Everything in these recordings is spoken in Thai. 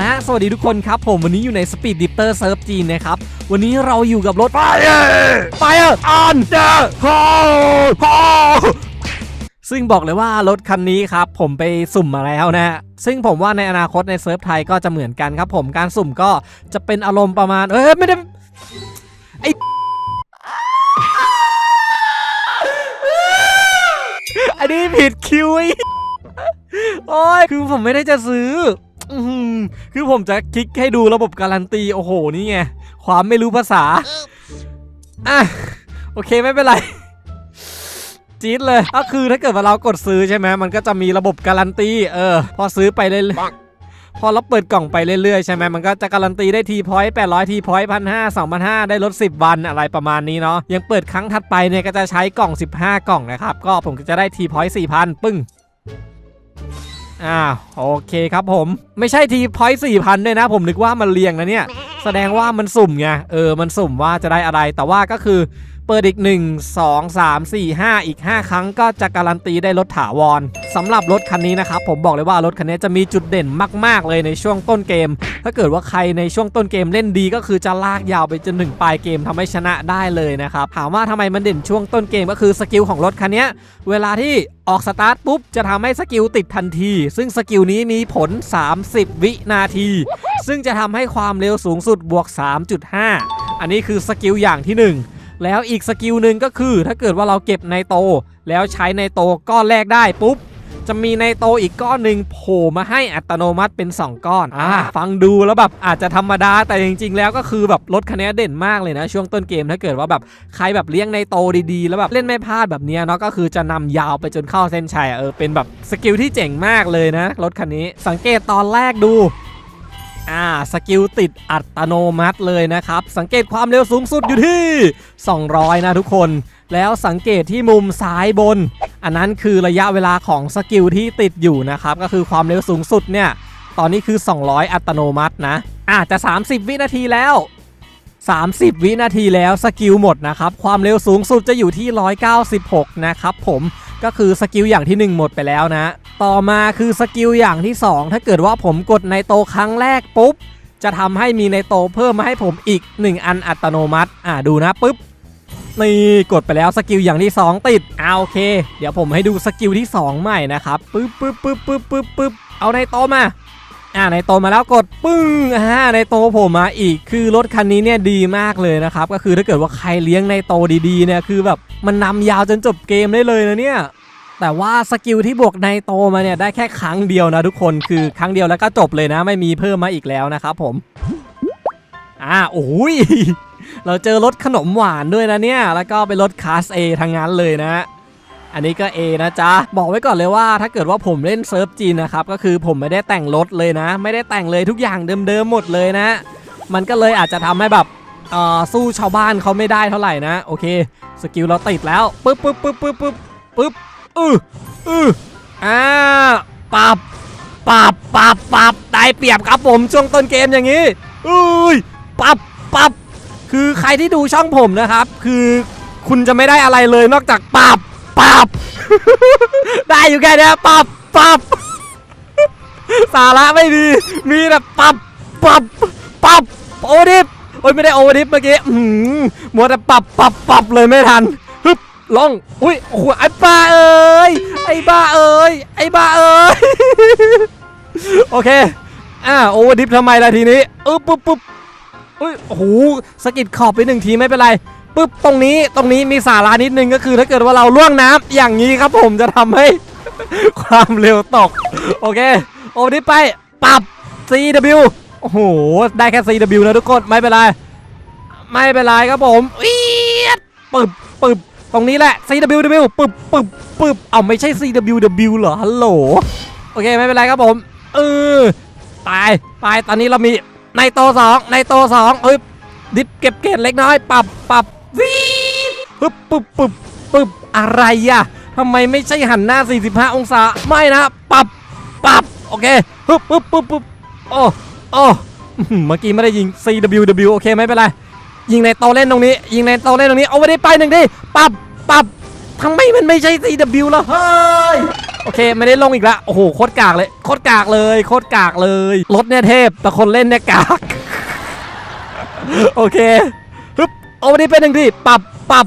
ละฮะ สวัสดีทุกคนครับ ผมวันนี้อยู่ใน Speed Dipter Surf จีนนะครับ วันนี้เราอยู่กับรถ Fire Fire on the Hall ซึ่งบอกเลยว่ารถคันนี้ครับ ผมไปสุ่มมาแล้วนะฮะซึ่งผมว่าในอนาคตในเซิร์ฟไทยก็จะเหมือนกันครับผมการสุ่มก็จะเป็นอารมณ์ประมาณ เอ้ยไม่ได้ไออันนี้ผิดคิวไอ้โอ้ยคือผมไม่ได้จะซื้ออื้อหือ คือผมจะคลิกให้ดูระบบการันตี โอ้โห นี่ไง ความไม่รู้ภาษา อะ โอเคไม่เป็นไร จี๊ดเลย ก็คือถ้าเกิดว่าเรากดซื้อใช่ไหม มันก็จะมีระบบการันตี เออ พอซื้อไปเรื่อยๆพอเราเปิดกล่องไปเรื่อยๆใช่ไหมมันก็จะการันตีได้ทีพอยต์แปดร้อยทีพอยต์พันห้าสองพันห้าได้ลด10 วันอะไรประมาณนี้เนาะยังเปิดครั้งถัดไปเนี่ยก็จะใช้กล่อง 15 กล่องนะครับ ก็ผมก็จะได้ทีพอยต์สี่พันปึ้ง อ่าโอเคครับผมไม่ใช่ทีพอยต์สี่พันด้วยนะ ผมนึกว่ามันเรียงนะเนี่ย แสดงว่ามันสุ่มไงเออมันสุ่มว่าจะได้อะไรแต่ว่าก็คือ เปิดอีก 1 2 3 4 5 อีก 5 ครั้งก็จะการันตีได้รถถาวรสำหรับรถคันนี้นะครับผมบอกเลยว่ารถคันนี้จะมีจุดเด่นมาก ๆ เลยในช่วงต้นเกม ถ้าเกิดว่าใครในช่วงต้นเกมเล่นดีก็คือจะลากยาวไปจนถึงปลายเกมทำให้ชนะได้เลยนะครับถามว่าทำไมมันเด่นช่วงต้นเกมก็คือสกิลของรถคันนี้เวลาที่ออกสตาร์ทปุ๊บจะทำให้สกิลติดทันที ซึ่งสกิลนี้มีผล 30 วินาที ซึ่งจะทำให้ความเร็วสูงสุดบวก 3.5 อันนี้คือสกิลอย่างที่ 1 แล้วอีกสกิลหนึ่งก็คือ ถ้าเกิดว่าเราเก็บในโต แล้วใช้ในโตก้อนแรกได้ปุ๊บจะมีในโตอีกก้อนหนึ่งโผล่มาให้อัตโนมัติเป็น 2 ก้อนอ่าฟังดูแล้วแบบอาจจะธรรมดาแต่จริง ๆ แล้วก็คือแบบรถคันนี้เด่นมากเลยนะ ช่วงต้นเกมถ้าเกิดว่าแบบใครแบบเลี้ยงในโตดีๆ แล้วแบบเล่นไม่พลาดแบบเนี้ยเนาะก็คือจะนำยาวไปจนเข้าเส้นชัยอะเออเป็นแบบสกิลที่เจ๋งมากเลยนะรถคันนี้ สังเกตตอนแรกดู อ่าสกิลติดอัตโนมัติเลยนะครับ สังเกตความเร็วสูงสุดอยู่ที่ 200 นะทุกคน แล้วสังเกตที่มุมซ้ายบน อันนั้นคือระยะเวลาของสกิลที่ติดอยู่นะครับ ก็คือความเร็วสูงสุดเนี่ย ตอนนี้คือ 200 อัตโนมัตินะอาจจะ 30 วินาทีแล้ว 30 วินาทีแล้วสกิลหมดนะครับ ความเร็วสูงสุดจะอยู่ที่ 196 นะครับผมก็คือสกิลอย่างที่ 1 หมดไปแล้วนะ ต่อมาคือสกิลอย่างที่ 2 ถ้าเกิดว่าผมกดในโตครั้งแรกปุ๊บ จะทำให้มีในโตเพิ่มมาให้ผมอีก 1 อันอัตโนมัติ อ่าดูนะปุ๊บนี่กดไปแล้วสกิลอย่างที่ 2 ติดเอาโอเค เดี๋ยวผมให้ดูสกิลที่ 2 ใหม่นะครับปึ๊บปึ๊บปึ๊บปึ๊บปึ๊บปึ๊บเอาในโตมาอ่าในโตมาแล้วกดปึ้งอ่าในโตผมมาอีกคือรถคันนี้เนี่ยดีมากเลยนะครับ ก็คือถ้าเกิดว่าใครเลี้ยงในโตดีๆเนี่ยคือแบบมันนำยาวจนจบเกมได้เลยนะเนี่ย แต่ว่าสกิลที่บวกในโตมาเนี่ยได้แค่ครั้งเดียวนะทุกคนคือครั้งเดียวแล้วก็จบเลยนะ ไม่มีเพิ่มมาอีกแล้วนะครับผมอ่าโอ้ยเราเจอรถขนมหวานด้วยนะเนี่ยแล้วก็เป็นรถคลาส A ทั้งนั้นเลยนะอันนี้ก็ A นะจ๊ะ บอกไว้ก่อนเลยว่าถ้าเกิดว่าผมเล่นเซิร์ฟจีนนะครับ ก็คือผมไม่ได้แต่งรถเลยนะ ไม่ได้แต่งเลยทุกอย่างเดิมๆหมดเลยนะ มันก็เลยอาจจะทำให้แบบเออสู้ชาวบ้านเขาไม่ได้เท่าไหร่นะ โอเค สกิลเราติดแล้วปึ๊บปึ๊บปึ๊บปึ๊บปึ๊บปึ๊บ อืออืออ่าปับปับปับปับได้เปรียบครับผมช่วงต้นเกมอย่างนี้อุ้ยปับปับคือใครที่ดูช่องผมนะครับ คือคุณจะไม่ได้อะไรเลยนอกจากปับปับได้อยู่แค่นี้ยปับปับสาระไม่มีมีแต่ปับปับปับโอดิฟโอ้ยไม่ได้โอดิฟเมื่อกี้หือมัวแต่ปับปับปับเลยไม่ทัน ฮึบลงอุ้ยโอ้โหไอ้บ้าเอ้ย ไอ้บ้าเอ้ย ไอ้บ้าเอ้ย โอเค อ่าโอเวอร์ดิฟทำไมล่ะทีนี้อึ๊บปุ๊บปุ๊บอุ้ย โอ้โหสกิดขอบไปหนึ่งทีไม่เป็นไรปุ๊บ ตรงนี้ ตรงนี้มีสาระนิดนึงก็คือถ้าเกิดว่าเราล่วงน้ำอย่างนี้ครับผมจะทำให้ ความเร็วตก โอเค โอ้นี้ไป ปรับ CW โอ้โห ได้แค่ CW นะทุกคน ไม่เป็นไร ไม่เป็นไรครับผมอี๊ดปึบปึบ ตรงนี้แหละ CWW ปึบปึบปึบเอาไม่ใช่ CWW เหรอฮัลโหลโอเคไม่เป็นไรครับผมเออตายตายตอนนี้เรามีในโตสองในโตสองเอ้ยดิบเก็บเกตเล็กน้อยปรับปรับวีปึ๊บปึ๊บปึ๊บปึ๊บอะไรอะทำไมไม่ใช่หันหน้า 45 องศาไม่นะปรับปรับโอเคปึ๊บปึ๊บปึ๊บปึ๊บโอ้โอ้อื้อหือเมื่อกี้ไม่ได้ยิง CWW โอเคไม่เป็นไร ยิงในโตเล่นตรงนี้ ยิงในโตเล่นตรงนี้เอาไว้ได้ไปหนึ่งดิปับปับทำไมมันไม่ใช่ CW แล่ะเฮ้ยโอเคไม่ได้ลงอีกละโอ้โหโคตรกากเลยโคตรกากเลยโคตรกากเลยรถเนี่ยเทพแต่คนเล่นเนี่ยกากโอเคฮึบเอาไวันนี้เป็นหนึ่งที่ปรับปับ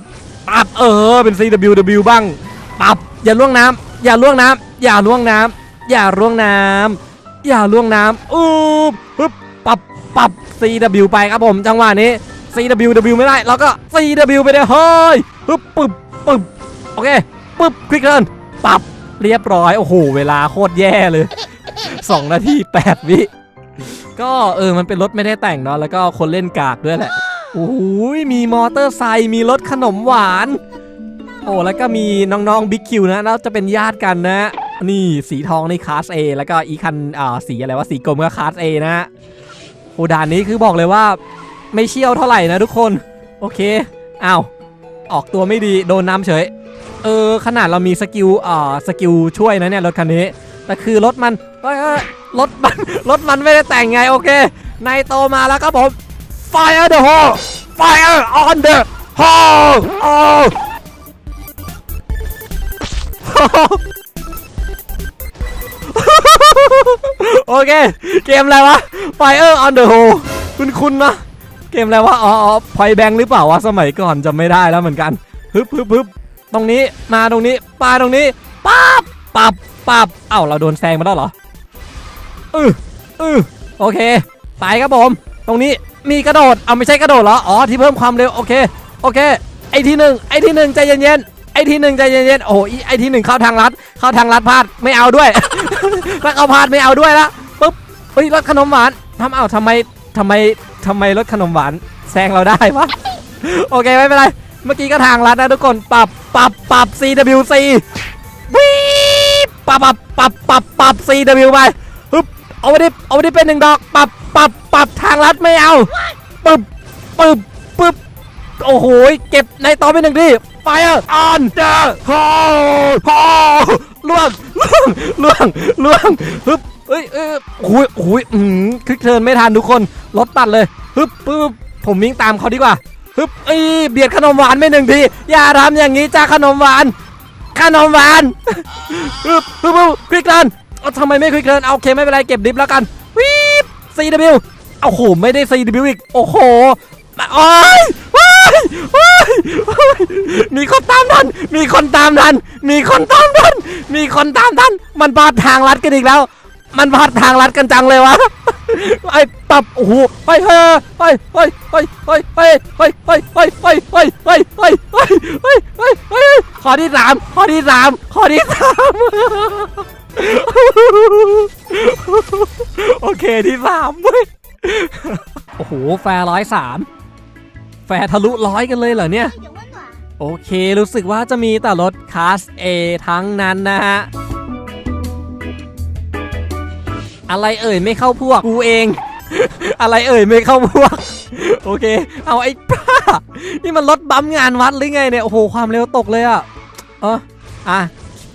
ปับเออเป็น CWW บ้างปับอย่าล่วงน้ำอย่าล่วงน้ำอย่าล่วงน้ำอย่าล่วงน้ำอย่าล่วงน้ำอู้ฮึบปับปับ CW ไปครับผมจังหวะนี้ CWW ไม่ได้แล้วก็ CW ไปเลยเฮ้ยฮึบปึ๊บปึ๊บโอเคปึ๊บคลิกเทินปับเรียบร้อยโอ้โหเวลาโคตรแย่เลย 2 นาที 8 วิ ก็เออมันเป็นรถไม่ได้แต่งเนาะแล้วก็คนเล่นกากด้วยแหละโอ้โหมีมอเตอร์ไซค์มีรถขนมหวาน โอ้แล้วก็มีน้องๆบิ๊กคิวนะแล้วจะเป็นญาติกันนะ นี่สีทองนี่คลาส A แล้วก็อีคันอ่าสีอะไรวะสีกรมก็คลาส A นะโอ้ด่านนี้คือบอกเลยว่า ไม่เชี่ยวเท่าไหร่นะทุกคน โอเคอ้าวออกตัวไม่ดีโดนน้ำเฉย เออ ขนาดเรามีสกิลอ่าสกิลช่วยนะเนี่ยรถคันนี้ แต่คือรถมันเฮ้ยรถมันรถมันไม่ได้แต่งไงโอเคในโตมาแล้วครับผม Fire the hole Fire on the hole โอ้โอเค เกมอะไรวะ Fire on the hole คุณคุณนะ เกมอะไรวะอ๋ออ๋อพอยแบงหรือเปล่าวะสมัยก่อนจำไม่ได้แล้วเหมือนกันฮึบฮึบฮึบตรงนี้มาตรงนี้ปาตรงนี้ปั๊บปับปับเอ้าเราโดนแซงมาแล้วเหรออืออือโอเค ไปครับผม ตรงนี้มีกระโดดเอาไม่ใช่กระโดดเหรออ๋อที่เพิ่มความเร็วโอเคโอเค ไอที่หนึ่งไอที่หนึ่งใจเย็นๆไอที่หนึ่งใจเย็นๆโอ้โหไอที่หนึ่งเข้าทางลัดเข้าทางลัดพลาดไม่เอาด้วยถ้าเขาพลาดไม่เอาด้วยละปุ๊บเฮ้ยรถขนมหวานทำเอาทำไม ทำไมทำไมรถขนมหวานแซงเราได้วะ โอเคไม่เป็นไร เมื่อกี้ก็ทางลัดนะทุกคนปรับปรับปรับ CWC วีปรับปรับปรับปรับปรับ CW ไปฮึบเอาไปดิเอาไปดิเป็นหนึ่งดอกปรับปรับปรับทางลัดไม่เอาปึ๊บปึ๊บปึ๊บโอ้โหเก็บในตอนเป็นหนึ่งที่ Fire on the hole hole ล่วงล่วงล่วงล่วงฮึบ เอ้ยเอ้ยโอ้ยโอ้ยอืมคลิกเทิร์นไม่ทันทุกคนรถตัดเลยฮึบปึ๊บผมวิ่งตามเขาดีกว่าฮึบเอ้ยเบียดขนมหวานไปหนึ่งทีอย่าทำอย่างนี้จ้าขนมหวาน ขนมหวานฮึบฮึบฮึบคลิกเทิร์นทำไมไม่ควิกเทิร์นเอาโอเคไม่เป็นไรเก็บดิฟแล้วกันวีบ CW โอ้โหไม่ได้ CW อีกโอ้โหโอ้ยโอ้ยโอ้ยโอ้ยมีคนตามทัน มีคนตามทัน มีคนตามทัน มีคนตามทัน มันพาดทางลัดกันอีกแล้ว มันพัดทางรัดกันจังเลยวะไอ้ตับโอ้โหไปเฮ้ไปไปไปไปไปไปไปไปไปไปไปไปไปไปไปไปข้อที่สามข้อที่สามข้อที่สามโอเคที่สามเว้ยโอ้โหแฟร์ร้อยสามแฟร์ทะลุร้อยกันเลยเหรอเนี่ย โอเครู้สึกว่าจะมีแต่รถคลาส A ทั้งนั้นนะฮะ อะไรเอ่ยไม่เข้าพวกกูเอง อะไรเอ่ยไม่เข้าพวก โอเค เอาไอ้ป้านี่มันรถบัมป์งานวัดหรือไงเนี่ยโอ้โหความเร็วตกเลยอะเอออะ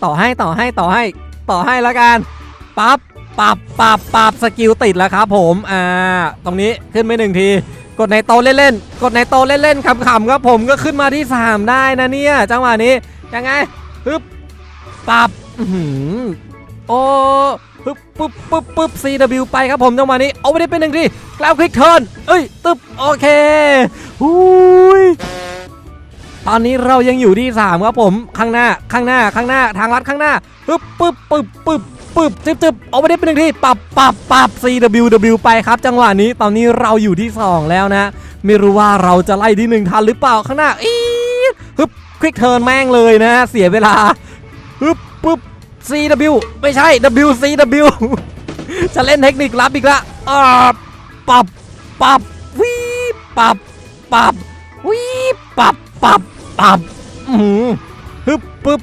ต่อให้ต่อให้ต่อให้ ต่อให้ละกันปั๊บปับปับปับสกิลติดแล้วครับผมอ่าตรงนี้ขึ้นไปหนึ่งทีกดในโตเล่นๆ กดในโตเล่นๆขำๆครับผมก็ขึ้นมาที่3ได้นะเนี่ย จังหวะนี้ยังไงฮึบปับ โอ้ปึ๊บปึ๊บปึ๊บปึ๊บ CW ไปครับผมจังหวะนี้ เอาไปได้เป็นหนึ่งทีแล้วคลิกเทิร์นเอ้ย ตึ๊บ โอเคหุยตอนนี้เรายังอยู่ที่ 3 ครับผม ข้างหน้า ข้างหน้า ข้างหน้า ทางลัดข้างหน้าปึ๊บปึ๊บปึ๊บปึ๊บปึ๊บจึ๊บจึ๊บเอาไปได้เป็นหนึ่งทีปับปับปับ CWW ไปครับ จังหวะนี้ ตอนนี้เราอยู่ที่ 2 แล้วนะ ไม่รู้ว่าเราจะไล่ที่หนึ่งทันหรือเปล่า ข้างหน้า อีฮึบควิกเทิร์นแม่งเลยนะ เสียเวลาฮึบปึ๊บ CW ไม่ใช่ WCW จะเล่นเทคนิคลับอีกละอ่าปับปับวีปับปับวีปับปับปับอือหือฮึบปึ๊บ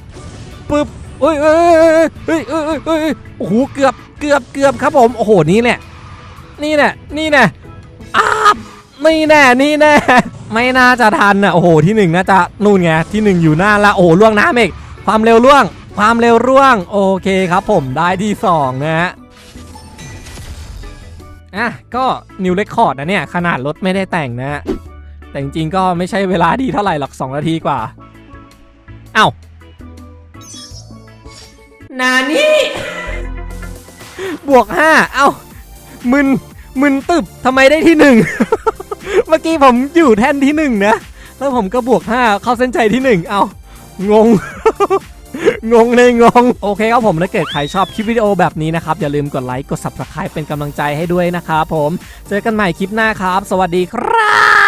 ปึ๊บเอ้ยเอ้ยเอ้ยเอ้ยเอ้ยเอ้ยเอ้ยโอ้โหเกือบเกือบเกือบครับผมโอ้โหนี่แหละนี่แหละนี่แหละอาบนี่แน่นี่แน่ไม่น่าจะทันอะโอ้โหที่หนึ่งน่าจะนู่นไงที่หนึ่งอยู่หน้าละโอ้โหล่วงน้ำอีกความเร็วล่วง ความเร็วร่วงโอเคครับผมได้ที่สองนะฮะอะก็นิวเรคคอร์ดนะเนี่ย ขนาดรถไม่ได้แต่งนะฮะแต่จริงๆก็ไม่ใช่เวลาดีเท่าไหร่หรอก 2 นาทีกว่า เอ้านานี่บวกห้าเอ้ามึนมึนตึบทำไมได้ที่หนึ่งเมื่อกี้ผมอยู่แท่นที่หนึ่งนะ แล้วผมก็บวกห้าเข้าเส้นชัยที่หนึ่งเอ้างง งงในงง โอเคครับผมถ้าเกิดใครชอบคลิปวิดีโอแบบนี้นะครับ อย่าลืมกดไลค์ กด subscribe เป็นกำลังใจให้ด้วยนะครับผม เจอกันใหม่คลิปหน้าครับ สวัสดีครับ